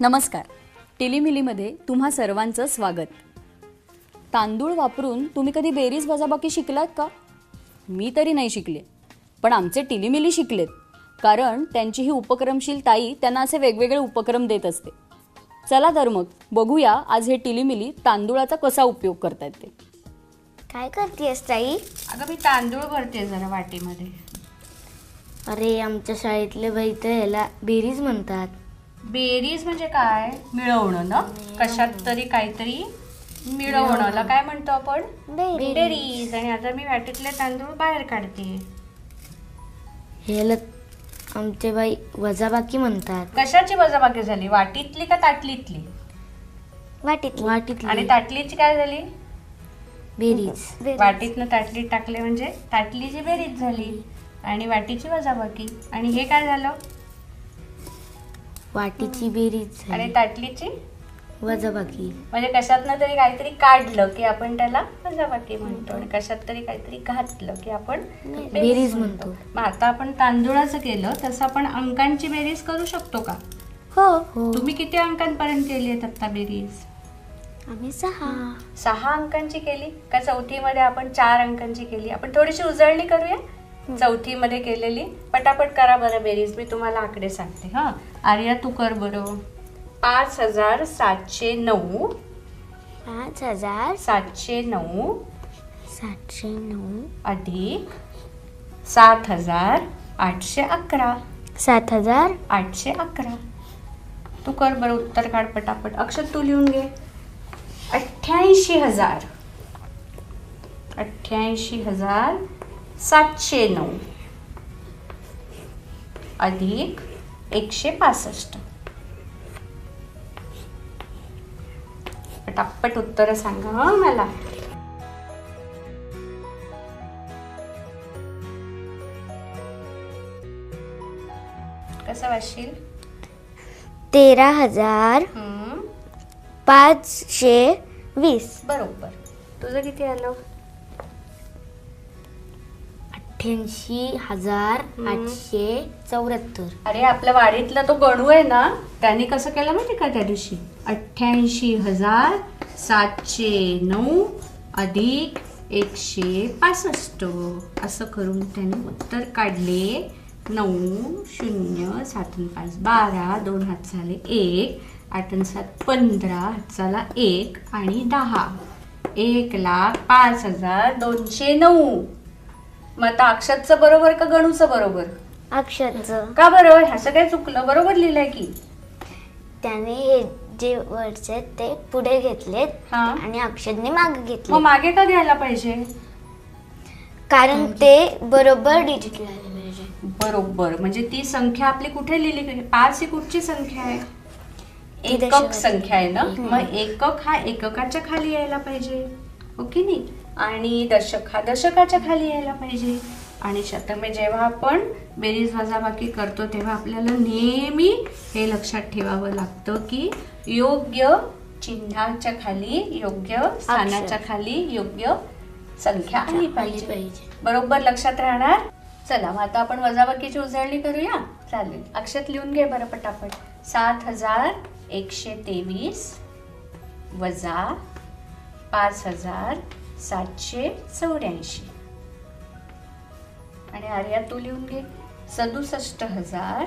नमस्कार. टिलीमिलीमध्ये तुम्हा सर्वांचं स्वागत. तांदूळ वापरून तुम्ही कधी बेरीज वजाबाकी शिकलात का? मी तरी नाही शिकले पण आमचे टिलीमिली शिकलेत कारण त्यांची ही उपक्रमशील ताई त्यांना असे वेगवेगळे उपक्रम देत असते. चला तर मग बघूया आज हे टिलीमिली तांदूळाचा कसा उपयोग करतायत ते. काय करतेस ताई? अगं मी तांदूळ भरते जरा वाटीमध्ये. अरे आमच्या शाळेतले बाई तर ह्याला बेरीज म्हणतात. बेरीज म्हणजे काय? मिळवणं ना? कशात तरी काहीतरी मिळवणंला काय म्हणतो आपण? बेरीज. आणि आता मी वाटीतले तांदूळ बाहेर काढते. ह्याला आमचे बाई वजाबाकी म्हणतात. कशाची वजाबाकी झाली? वाटीतली का ताटलीतली? वाटीत वाटीत आणि ताटलीची काय झाली? बेरीज. वाटीतनं ताटलीत टाकले म्हणजे ताटलीची बेरीज झाली. आणि वाटीची वजाबाकी. आणि हे काय झालं? वाटीची बेरीज आणि. ताटलीची? वजाबाकी. म्हणजे कशातनं तरी काहीतरी काढलं की आपण त्याला वजाबाकी म्हणतो. आणि कशात तरी काहीतरी घातलं की आपण बेरीज म्हणतो. मग आता आपण तांदूळाचं केलं तसं आपण अंकांची बेरीज करू शकतो का? हो. हो. तुम्ही किती अंकांपर्यंत केली आहेत आता बेरीज? आम्ही सहा. सहा अंकांची केली का चौथीमध्ये आपण चार अंकांची केली? आपण थोडीशी उजळणी करूया. चौथीमध्ये केलेली. पटापट करा बरं बेरीज. मी तुम्हाला आकडे सांगते हा. आर्या तू कर बरं. पाच हजार सातशे नऊ. पाच हजार सातशे नऊ. सातशे नऊ. अधिक सात हजार आठशे अकरा. सात हजार आठशे अकरा. तू कर बरं उत्तर काढ पटापट. अक्षर तू लिहून घे. अठ्ठ्याऐंशी हजार. अठ्ठ्याऐंशी हजार सातशे नऊ. अधिक एकशे पासष्ट. पटापट उत्तर सांगा मला. कसं वाटशील तेरा हजार पाचशे वीस. बरोबर. तुझं किती आलं? अठ्ठ्याऐंशी हजार आठशे चौऱ्याहत्तर. अरे आपल्या वाडीतला तो गणू आहे ना त्याने कसं केलं माहिती का त्या दिवशी? अठ्ठ्याऐंशी हजार सातशे नऊ अधिक एकशे पासष्ट. असं करून त्याने उत्तर काढले. नऊ शून्य सात पाच. बारा दोन हात झाले एक. आठ आणि सात पंधरा हात झाला एक आणि दहा. एक लाख पाच हजार दोनशे नऊ. मग आता अक्षरचं बरोबर का गणूचं बरोबर? अक्षरचं का बरं? ह्याचं काय चुकलं. बरोबर लिहिलंय की? त्याने हे जे वर्ड्स आहेत ते पुढे घेतलेत हा. आणि अक्षरने मागे मग घेतले मागे का घ्यायला पाहिजे? कारण ते बरोबर डिजिट लिहायला पाहिजे. बरोबर. म्हणजे ती संख्या आपली कुठे लिहिली? गेली पाच ही कुठची संख्या आहे. ती एकक. संख्या आहे ना? मग एकक हा एककाच्या खाली यायला पाहिजे. हो की नाही? आणि दशक हा दशकाच्या खाली यायला पाहिजे. आणि शतमे जेव्हा आपण बेरीज वजाबाकी करतो तेव्हा आपल्याला नेहमी हे लक्षात ठेवावं लागतं की योग्य चिन्हाच्या खाली योग्य स्थानाच्या खाली योग्य संख्या आली पाहिजे. बरोबर लक्षात राहणार? चला मग आता आपण वजाबाकीची उजळणी करूया? चालेल. अक्षत लिहून घे बरं पटापट. सात हजार एकशे तेवीस वजा पाच हजार सातशे चौऱ्याऐंशी. आणि आर्या तू लिहून घे. सदुसष्ट हजार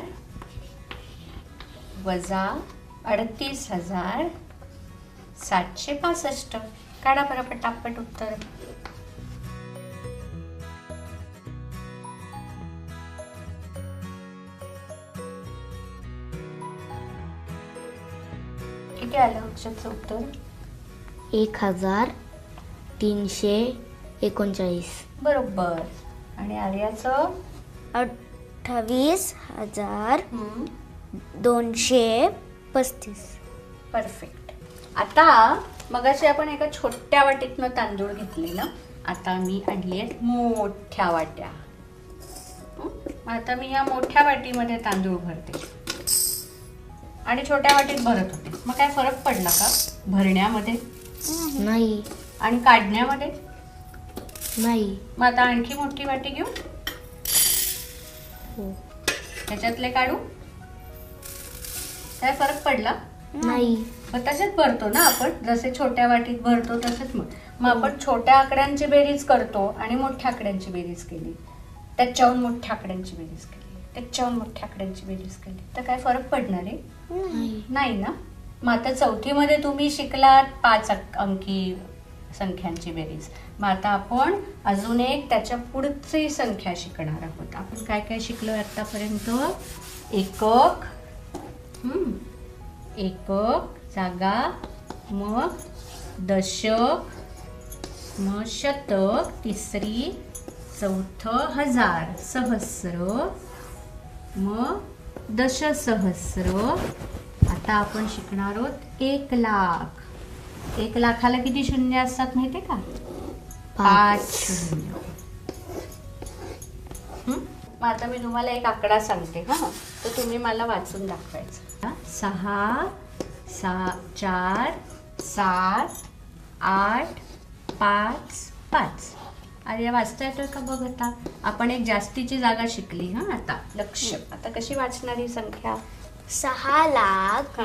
वजा अडतीस हजार सातशे पासष्ट. काढा बरं पटापट उत्तर. किती आलं अक्षरचं उत्तर? एक हजार तीनशे एकोणचाळीस. बरोबर. आणि आर्याचं? अठ्ठावीस हजार दोनशे पस्तीस. परफेक्ट. आता मगाशी आपण एका छोट्या वाटीतनं तांदूळ घेतले ना आता मी आणली आहेत मोठ्या वाट्या. हं? आता मी या मोठ्या वाटीमध्ये तांदूळ भरते. आणि छोट्या वाटीत भरत होते. मग काय फरक पडला का? भरण्यामध्ये? नाही. आणि काढण्यामध्ये? नाही. मग आता आणखी मोठी वाटी घेऊ? हो. त्याच्यातले काढू? काय फरक पडला? नाही. मग तसेच भरतो ना आपण? जसे छोट्या वाटीत भरतो तसेच मग मग आपण छोट्या आकड्यांची बेरीज करतो आणि मोठ्या आकड्यांची बेरीज केली. त्याच्याहून मोठ्या आकड्यांची बेरीज केली. त्याच्याहून मोठ्या आकड्यांची बेरीज केली. तर काय फरक पडणार आहे? नाही. ना? मग आता चौथीमध्ये तुम्ही शिकलात पाच अंकी संख्यांची बेरीज. मग आता आपण अजून एक त्याच्या पुढची संख्या शिकणार आहोत. आपण काय काय शिकलो आतापर्यंत? एकक. एकक जागा मग दशक मग शतक तिसरी चौथं हजार सहस्र मग दशसहस्र. आता आपण शिकणार आहोत एक लाख. एक लाखाला किती शून्य असतात माहितीये का? पाच. शून्य? मग आता मी तुम्हाला एक आकडा सांगते हा? तर तुम्ही मला वाचून दाखवायचं. हा? सहा सा चार सात आठ पाच पाच. अरे वाचता येतोय का बघ आता? आपण एक जास्तीची जागा शिकली हा आता. लक्ष. आता कशी वाचणारी संख्या? सहा लाख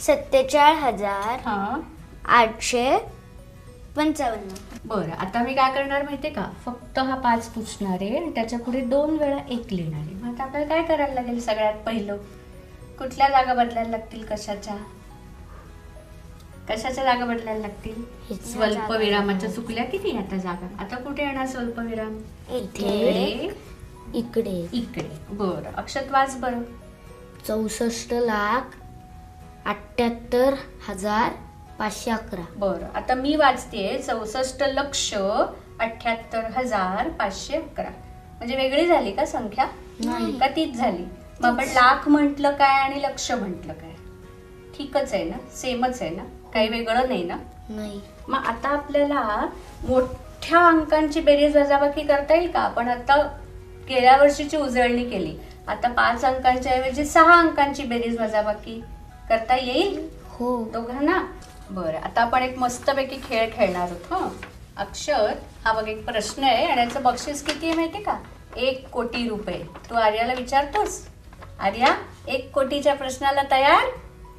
सत्तेचाळीस हजार हा. आठशे पंचावन्न. बरं आता मी काय करणार माहितीये का? फक्त हा पाच पुसणार आहे आणि त्याच्या पुढे दोन वेळा एक लिहिणार आहे. मग आता आपल्याला काय करायला लागेल सगळ्यात पहिलं? कुठल्या जागा बदलायला लागतील कशाच्या? कशाच्या जागा बदलायला लागतील? ह्याच्या स्वल्प जागा. विरामाच्या चुकल्या किती आता जागा? आता कुठे येणार स्वल्प विराम इथे. इकडे. इकडे. इकडे. बरं अक्षत वाच बरं. चौसष्ट लाख अठ्याहत्तर हजार पाचशे अकरा. बरं आता मी वाचतेय चौसष्ट लक्ष अठ्याहत्तर हजार पाचशे अकरा. म्हणजे वेगळी झाली का संख्या? नाही. का तीच झाली? मग आपण लाख म्हटलं काय आणि लक्ष म्हटलं काय? ठीकच आहे ना? सेमच आहे ना? काही वेगळं नाही ना? नाही. मग आता आपल्याला मोठ्या अंकांची बेरीज वजाबाकी करता येईल का? आपण आता गेल्या वर्षीची उजळणी केली. आता पाच अंकांच्या ऐवजी सहा अंकांची बेरीज वजाबाकी करता येईल? हो. दोघांना? बरं आता आपण एक मस्तपैकी खेळ खेळणार आहोत हं? अक्षर हा बघ एक प्रश्न आहे आणि याचं बक्षीस किती आहे माहितीये का? एक कोटी रुपये. तू आर्याला विचारतोस? आर्या एक कोटीच्या प्रश्नाला तयार?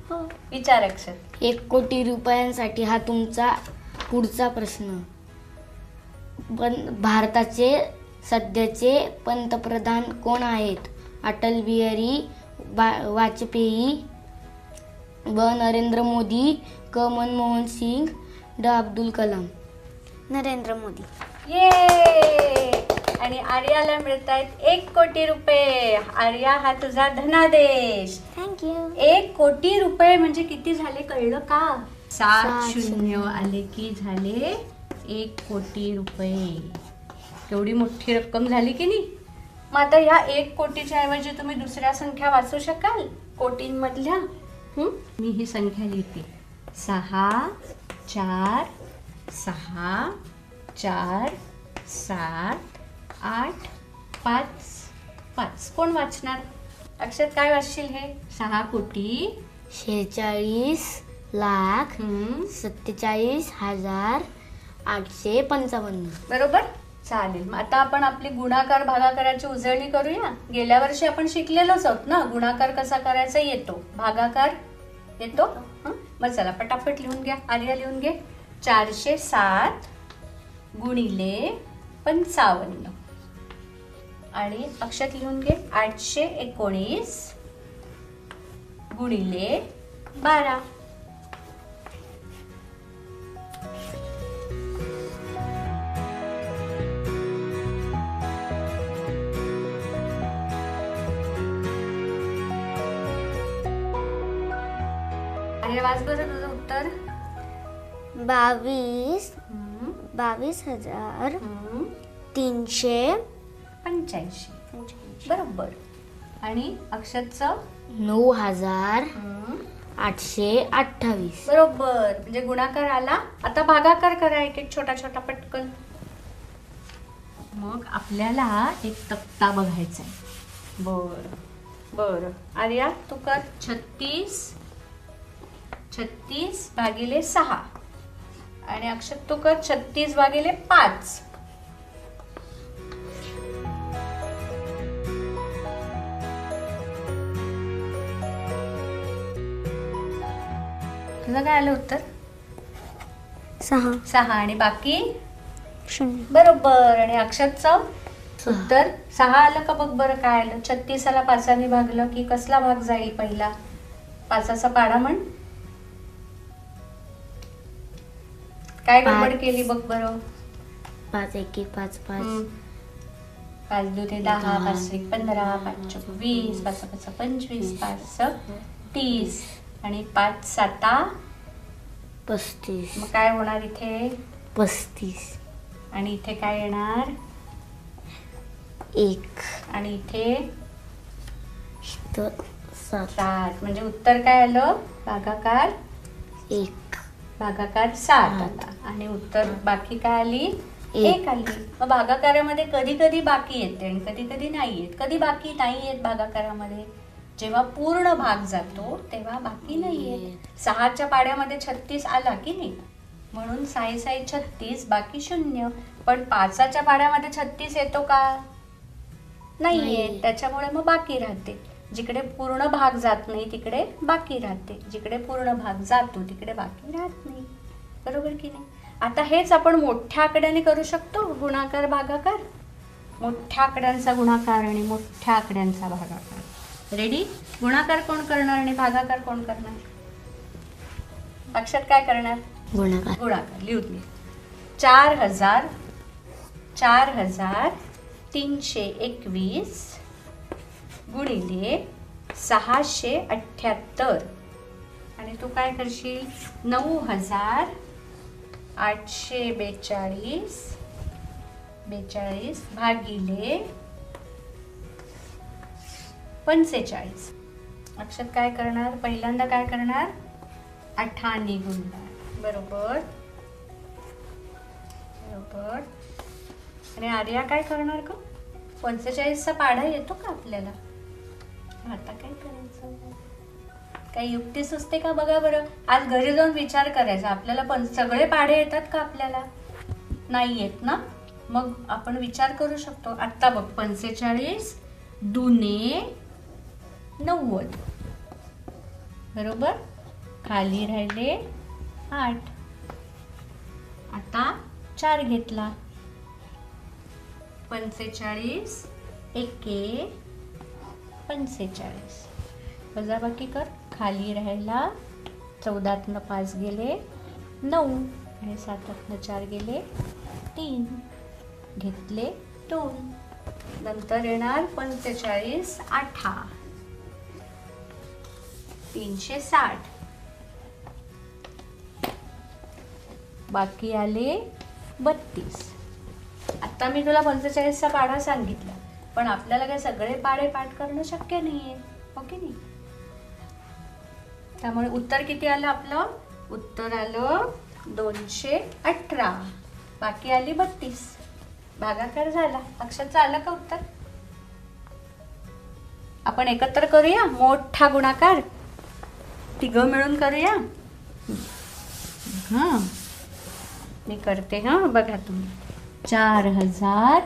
हो. विचार अक्षर. एक कोटी रुपयांसाठी हा तुमचा पुढचा प्रश्न. पण भारताचे सध्याचे पंतप्रधान कोण आहेत? अटल बिहारी वाजपेयी व नरेंद्र मोदी क मनमोहन सिंग ड अब्दुल कलाम. नरेंद्र मोदी. ये आणि आर्याला मिळत आहेत एक कोटी रुपये. आर्या हा तुझा धनादेश. थँक्यू एक कोटी रुपये म्हणजे किती झाले कळलं का? सात शून्य. आले की झाले एक कोटी रुपये. केवढी मोठी रक्कम झाली की नाही? मग आता ह्या एक कोटीच्या ऐवजी तुम्ही दुसऱ्या संख्या वाचू शकाल? कोटींमधल्या? हं? मी ही संख्या लिहिते. सहा चार सहा चार सात आठ पाच. पाच. कोण वाचणार? अक्षर काय वाचशील हे? सहा कोटी. शेहेचाळीस लाख हम्म, सत्तेचाळीस हजार आठशे पंचावन्न. बरोबर? चालेल. मग आता आपण आपली गुणाकार भागाकाराची उजळणी करूया. गेल्या वर्षी आपण शिकलेलोच आहोत ना? गुणाकार कसा करायचा येतो? भागाकार येतो? हं? मग चला पटापट लिहून घ्या. आर्या लिहून घे. चारशे सात गुणिले पंचावन्न. आणि अक्षत लिहून घे. आठशे एकोणीस गुणिले बारा. बरं तुझं उत्तर? बावीस. बावीस हजार. तीनशे. पंच्याऐंशी. बरोबर. आणि अक्षतचं नऊ हजार. आठशे अठ्ठावीस. बरोबर. म्हणजे गुणाकार आला. आता भागाकार करा एक एक छोटा छोटा पटकन. मग आपल्याला एक तक्ता बघायचा आहे बर. बर. आर्या तू कर. छत्तीस. छत्तीस भागिले सहा. आणि अक्षत तू कर छत्तीस भागिले पाच. तुझं काय आलं उत्तर? सहा. सहा. आणि बाकी? शून्य. बरोबर. आणि अक्षरचं उत्तर? सहा आलं का बघ बरं काय आलं. छत्तीसाला पाचाने भागलं की कसला भाग जाईल पहिला? पाचाचा पाडा म्हण. काय गडबड पाच. केली बग बरं. पाच एक एक पाच. पाच. पाच दुधे दहा दहा. पाच एक पंधरा पाच चौक वीस पाच पाच पंचवीस पाच सहा तीस. आणि पाच साता पस्तीस. मग काय होणार इथे? पस्तीस. आणि इथे काय येणार? एक. आणि इथे? सात सात म्हणजे उत्तर काय आलं? भागाकार? एक. भागाकार सात. आला आणि उत्तर बाकी काय आली? एक. आली. मग भागाकारामध्ये कधी कधी बाकी येते आणि कधी कधी नाही येत. कधी बाकी नाही येत भागाकारामध्ये? जेव्हा पूर्ण भाग जातो तेव्हा बाकी नाही येत. सहाच्या पाड्यामध्ये छत्तीस आला की नाही? म्हणून साई साई छत्तीस बाकी शून्य. पण पाचाच्या पाड्यामध्ये छत्तीस येतो का? नाही. येत. त्याच्यामुळे मग बाकी राहते. जिकडे पूर्ण भाग जात नाही तिकडे बाकी राहते. जिकडे पूर्ण भाग जातो तिकडे बाकी राहत नाही. बरोबर की नाही? आता हेच आपण मोठ्या आकड्याने करू शकतो गुणाकार भागाकार? मोठ्या आकड्यांचा गुणाकार आणि मोठ्या आकड्यांचा भागाकार. रेडी गुणाकार कोण करणार आणि भागाकार कोण करणार? अक्षर काय करणार? गुणाकार. गुणाकार. लिहून घे. चार हजार चार हजार तीनशे एकवीस गुणिले सहाशे अठ्ठ्याहत्तर. आणि तू काय करशील? नऊ हजार आठशे बेचाळीस बेचाळीस भागिले पंचेचाळीस. अक्षर काय करणार? पहिल्यांदा काय करणार? अठाने गुणणार बरोबर? बरोबर. आणि आर्या काय करणार का पंचेचाळीसचा पाढा येतो का आपल्याला? आता काय करायचं? काही युक्ती सुचते का बघा बरं? आज घरी जाऊन विचार करायचा. आपल्याला पण सगळे पाढे येतात का आपल्याला? नाही येत ना? मग आपण विचार करू शकतो. आत्ता बघ पंचेचाळीस दुने नव्वद. बरोबर? खाली राहिले आठ. आता चार घेतला. पंचेचाळीस एके पंचेचाळीस. वजाबाकी कर. खाली राहायला चौदातनं पाच गेले नऊ. आणि सातातनं चार गेले तीन. घेतले दोन. नंतर येणार पंचेचाळीस आठा तीनशे साठ. बाकी आले बत्तीस. आता मी तुला पंचेचाळीसचा काढा सांगितला. पण आपल्याला काय सगळे पाढे पाठ करणं शक्य नाहीये. हो ओके नाही? त्यामुळे उत्तर किती आलं आपलं? उत्तर आलं दोनशे अठरा. बाकी आली बत्तीस. भागाकार झाला. अक्षरचं आलं का उत्तर? आपण एकत्र करूया? मोठा गुणाकार. तिघ मिळून करूया? हां. मी करते हां. बघा तुम्ही. चार हजार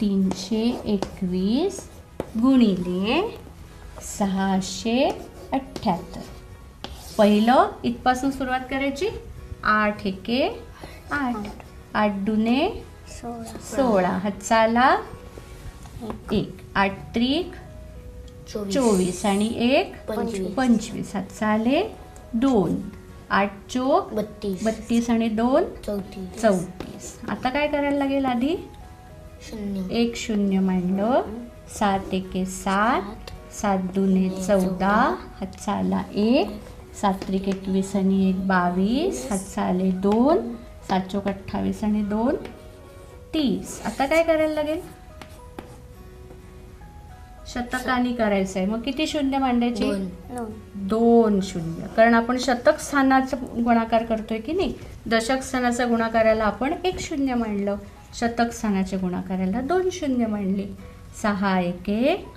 तीनशे एकवीस गुणिले सहाशे अठ्ठ्याहत्तर. पहिलं इथपासून सुरुवात करायची? आठ एके आठ. आठ. दुने सोळा. हातचाला एक. आठ त्रिक चोवीस. आणि एक पंचवीस. पंचवीस. हातचाले दोन. आठ चोक बत्तीस. बत्तीस आणि दोन चौतीस. चौतीस. आता काय करायला लागेल आधी? शून्य. एक शून्य मांडलं. सात एके सात. सात दुने चौदा. हातचाला एक. सात त्रिक एकवीस आणि एक बावीस. हातचाले दोन. सात चोक अठ्ठावीस आणि दोन. तीस. आता काय करायला लागेल? शतकानी करायचं आहे. मग किती शून्य मांडायची? दोन. दोन शून्य. कारण आपण शतक स्थानाचा गुणाकार करतोय की नाही? दशक स्थानाचा गुणाकाराला आपण एक शून्य मांडलं. शतक स्थानाच्या गुणाकाराला. दोन शून्य मांडली सहा एके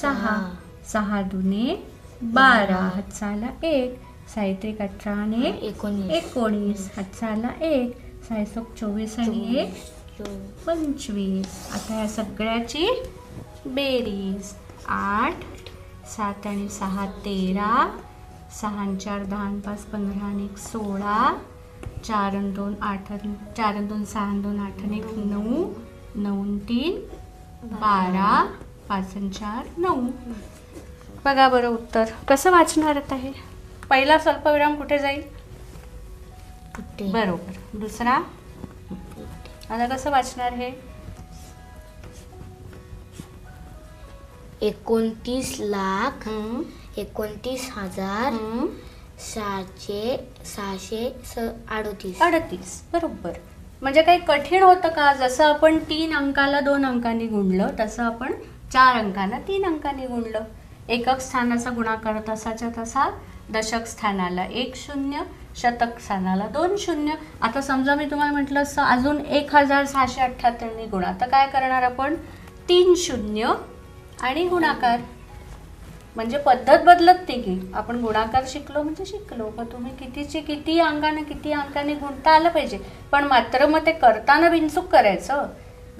सहा. सहा दुने बारा. हातचाला एक. साहित्रिक अठरा आणि एक एकोणीस. हातचाला एक. सायसोक चोवीस आणि एक. चोवीस पंचवीस. आता या सगळ्याची बेरीज. आठ सात आणि सहा तेरा. सहा चार दहा पाच पंधरा आणि एक सोळा. चार आणि दोन आठ चार आणि दोन सहा दोन आठ एक नऊ नऊ तीन बारा पाच आणि चार नऊ. बघा बरं उत्तर. कसं वाचणार आता हे? पहिला स्वल्पविराम कुठे जाईल? बरोबर. दुसरा? आता कसं वाचणार हे? एकोणतीस लाख एकोणतीस हजार. सहाशे सहाशे स अडतीस. अडतीस बरोबर. म्हणजे काही कठीण होतं का? जसं आपण तीन अंकाला दोन अंकांनी गुणलं तसं आपण चार अंकांना तीन अंकांनी गुणलं. एकक स्थानाचा गुणाकार तसाच्या तसा दशक स्थानाला एक शून्य शतक स्थानाला दोन शून्य. आता समजा मी तुम्हाला म्हटलं असं अजून एक हजार सहाशे अठ्ठ्याहत्तरनी गुणा. तर काय करणार आपण? तीन शून्य आणि गुणाकार. म्हणजे पद्धत बदलत नाही की आपण गुणाकार शिकलो म्हणजे शिकलो. मग तुम्ही कितीची किती अंगाने किती अंकाने गुणता आलं पाहिजे? पण मात्र मग ते करताना बिनचूक करायचं.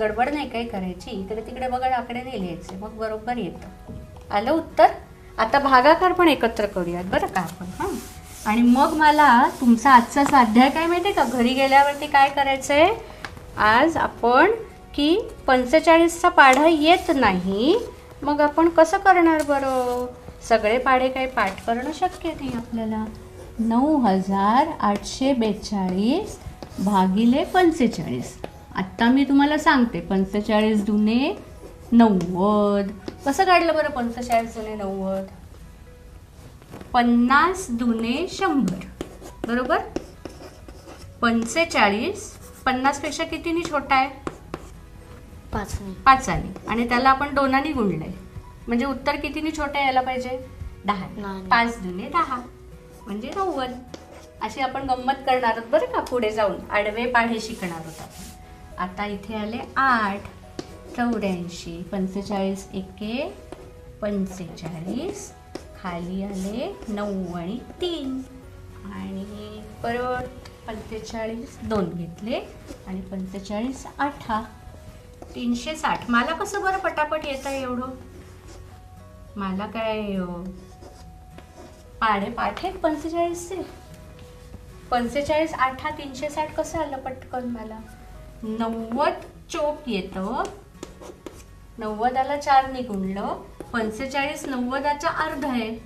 गडबड नाही काही करायची. इकडे तिकडे बघा आकडे नाही लिहायचे. मग बरोबर येतं. आलं उत्तर? आता भागाकार पण एकत्र करूयात. बरं का आपण? हां. आणि मग मला तुमचा आजचा स्वाध्याय काय माहिती आहे का? घरी गेल्यावरती काय करायचं आहे आज आपण की पंचेचाळीसचा पाढा येत नाही. मग आपण कसं करणार बरं? सगळे पाडे काही पाठ करणं शक्य नाही आपल्याला. नऊ हजार आठशे बेचाळीस भागिले पंचेचाळीस. आत्ता मी तुम्हाला सांगते पंचेचाळीस दुने नव्वद. कसं काढलं बरं पंचेचाळीस दुने नव्वद? पन्नास दुने शंभर. बरोबर? पंचेचाळीस पन्नासपेक्षा कितीने छोटा आहे? पाचने पाचाने आणि त्याला आपण दोनाने गुणलंय. म्हणजे उत्तर कितीने छोटं यायला पाहिजे? दहा. नाही. पाच दुने दहा. म्हणजे नव्वद. अशी आपण गंमत करणार आहोत बरं का? पुढे जाऊन. आडवे पाढे शिकणार आहोत आपण. आता इथे आले आठ चौऱ्याऐंशी पंचेचाळीस एके पंचेचाळीस. खाली आले नऊ आणि तीन. आणि परत पंचेचाळीस दोन घेतले. आणि पंचेचाळीस आठा तीनशे साठ. मला कसं बरं पटापट येत आहे एवढं? मला काय पाडे पाठ आहेत पंचेचाळीसचे? पंचेचाळीस आठा तीनशे साठ कसं आलं पटकन मला? नव्वद चोप येतं. नव्वदाला चार गुणलं पंचेचाळीस नव्वदाचा अर्ध आहे.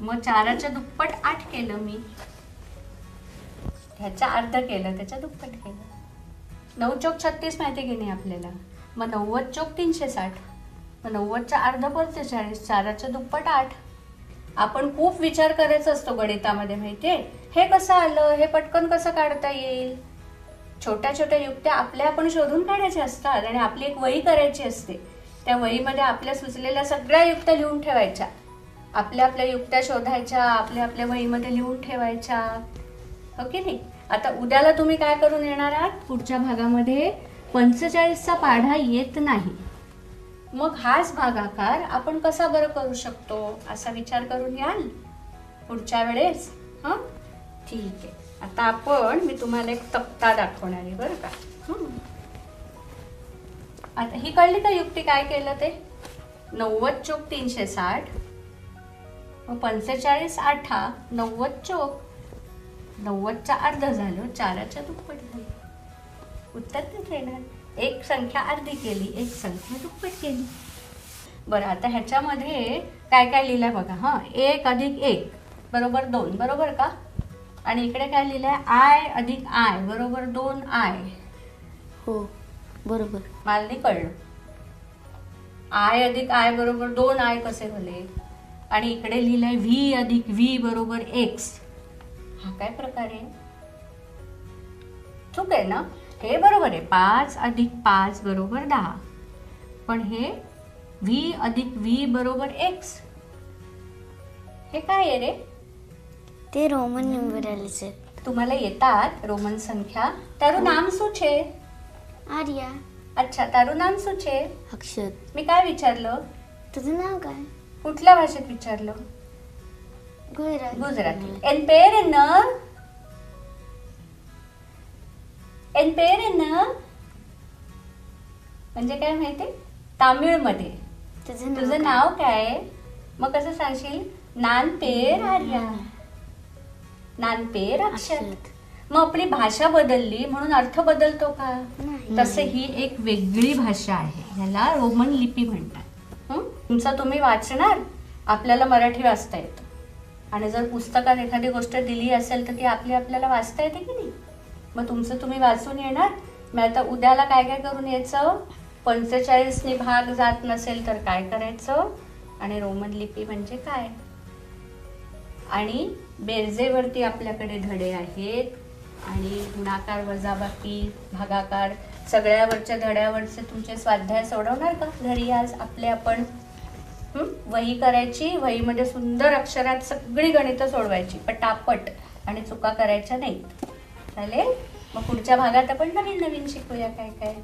मग चाराच्या दुप्पट आठ केलं मी. ह्याच्या अर्ध केलं त्याच्या दुप्पट केलं. नऊ चौक छत्तीस माहिती की नाही आपल्याला. मग नव्वद चौक तीनशे साठ. मग नव्वदच्या अर्ध पंचेचाळीस चाराच्या दुप्पट आठ. आपण खूप विचार करायचा असतो गणितामध्ये माहितीये? हे कसं आलं? हे पटकन कसं काढता येईल? छोट्या छोट्या युक्त्या आपल्या आपण शोधून काढायच्या असतात आणि आपली एक वही करायची असते. त्या वहीमध्ये आपल्या सुचलेल्या सगळ्या युक्त्या लिहून ठेवायच्या. आपल्या आपल्या युक्त्या शोधायच्या आपल्या आपल्या वहीमध्ये लिहून ठेवायच्या. हो की नाही? आता उद्याला तुम्ही काय करून येणार आहात? पुढच्या भागामध्ये पंचेचाळीसचा पाढा येत नाही. मग हाच भागाकार आपण कसा बरं करू शकतो? असा विचार करून याल? पुढच्या वेळेस हां? ठीक आहे. आता आपण मी तुम्हाला एक तक्ता दाखवणार आहे बरं का. आता ही कळली का युक्ती काय केलं ते? नव्वद चोक तीनशे साठ पंचेचाळीस आठा नव्वद चोक नव्वदच्या अर्ध झालं चाराच्या दुप्पट झालं उत्तर तेच येणार एक संख्या अर्धी केली एक संख्या दुप्पट केली बरं आता ह्याच्यामध्ये काय काय लिहिलंय बघा हां. एक अधिक एक बरोबर दोन बरोबर का? आणि इकडे काय लिहिलंय? आय अधिक आय बरोबर दोन आय. हो बरोबर. मला नाही कळलं. आय अधिक आय बरोबर दोन आय कसे झाले? आणि इकडे लिहिलंय व्ही अधिक व्ही बरोबर एक्स. हा काय प्रकार आहे? चूक आहे ना? हे बरोबर आहे. पाच अधिक पाच बरोबर दहा. पण हे व्ही अधिक व्ही बरोबर एक्स. हे काय आहे रे? ते रोमन न्युमरल्स आहेत तुम्हाला येतात रोमन संख्या. तारू नाम सुचे आर्या. अच्छा तारू नाम सुचे अक्षत मी काय विचारलं? तुझं नाव काय? कुठल्या भाषेत विचारलं? गुजरात गुजराती एन पेरेन्न एन पेरेन्न म्हणजे काय माहिती तामिळमध्ये तुझं तुझं नाव काय आहे? मग कसं सांगशील नानपेर आर्या नानपेर अक्षत अक्षत. मग आपली भाषा बदलली म्हणून अर्थ बदलतो का तसे ही एक वेगळी भाषा आहे ह्याला रोमन लिपी म्हणतात हं? तुमचं तुम्ही वाचणार आपल्याला मराठी वाचता येतं आणि जर पुस्तकात एखादी गोष्ट दिली असेल तर ती आपली आपल्याला वाचता येते की नाही? मग तुमचं तुम्ही वाचून येणार. मग आता उद्याला काय काय करून यायचं? पंचेचाळीसनी भाग जात नसेल तर काय करायचं? आणि रोमन लिपी म्हणजे काय? आणि बेरजेवरती आपल्याकडे धडे आहेत. आणि गुणाकार वजाबाकी भागाकार सगळ्यावरच्या धड्यावरचे तुमचे स्वाध्याय सोडवणार का? घरी आज आपले आपण वही करायची वही म्हणजे सुंदर अक्षरात सगळी गणितं सोडवायची पटापट. आणि चुका करायच्या नाही चालेल? मग पुढच्या भागात आपण नवीन नवीन शिकूया काय काय.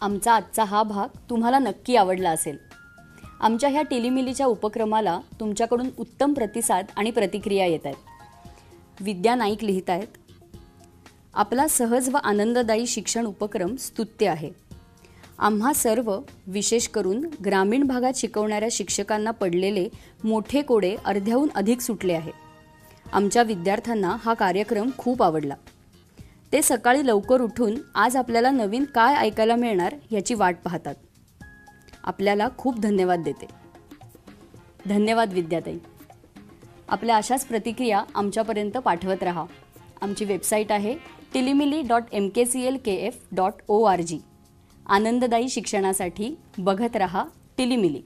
आमचा आजचा हा भाग तुम्हाला नक्की आवडला असेल. आमच्या ह्या टिलीमिलीच्या उपक्रमाला तुमच्याकडून उत्तम प्रतिसाद आणि प्रतिक्रिया येत आहेत. विद्या नाईक लिहित आहेत. आपला सहज व आनंददायी शिक्षण उपक्रम स्तुत्य आहे. आम्हा सर्व विशेष करून ग्रामीण भागात शिकवणाऱ्या शिक्षकांना पडलेले मोठे कोडे अर्ध्याहून अधिक सुटले आहे. आमच्या विद्यार्थ्यांना हा कार्यक्रम खूप आवडला. ते सकाळी लवकर उठून आज आपल्याला नवीन काय ऐकायला मिळणार याची वाट पाहतात. आपल्याला खूप धन्यवाद देते. धन्यवाद विद्याताई. आपल्या अशाच प्रतिक्रिया आमच्यापर्यंत पाठवत राहा. आमची वेबसाईट आहे Tilimili dot M K C L K F dot O R G. आनंददायी शिक्षणासाठी बघत रहा टिलीमिली.